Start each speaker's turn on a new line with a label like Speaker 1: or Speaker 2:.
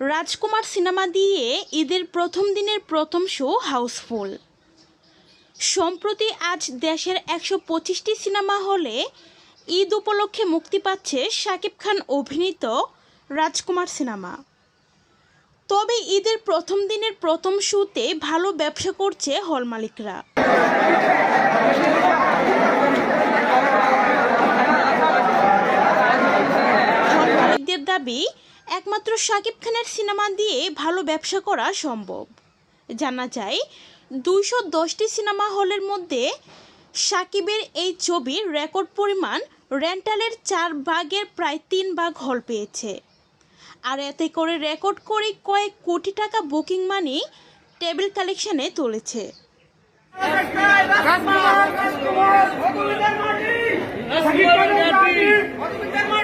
Speaker 1: রাজকুমার cinema দিয়ে ঈদের প্রথম দিনের প্রথম শো হাউসফুল। সম্প্রতি আজ দেশের একশো পঁচিশটি সিনেমা হলে ঈদ উপলক্ষে মুক্তি পাচ্ছে শাকিব খান অভিনীত রাজকুমার সিনেমা। তবে ঈদের প্রথম দিনের প্রথম শোতে ভালো ব্যবসা করছে হল মালিকরা। হল মালিকদের দাবি একমাত্র শাকিব খানের সিনেমা দিয়ে ভালো ব্যবসা করা সম্ভব। জানা যায়, দুইশো দশটি সিনেমা হলের মধ্যে সাকিবের এই ছবির রেকর্ড পরিমাণ রেন্টালের চার ভাগের প্রায় তিন ভাগ হল পেয়েছে। আর এতে করে রেকর্ড করে কয়েক কোটি টাকা বুকিং মানি টেবিল কালেকশনে তুলেছে।
Speaker 2: সাকিব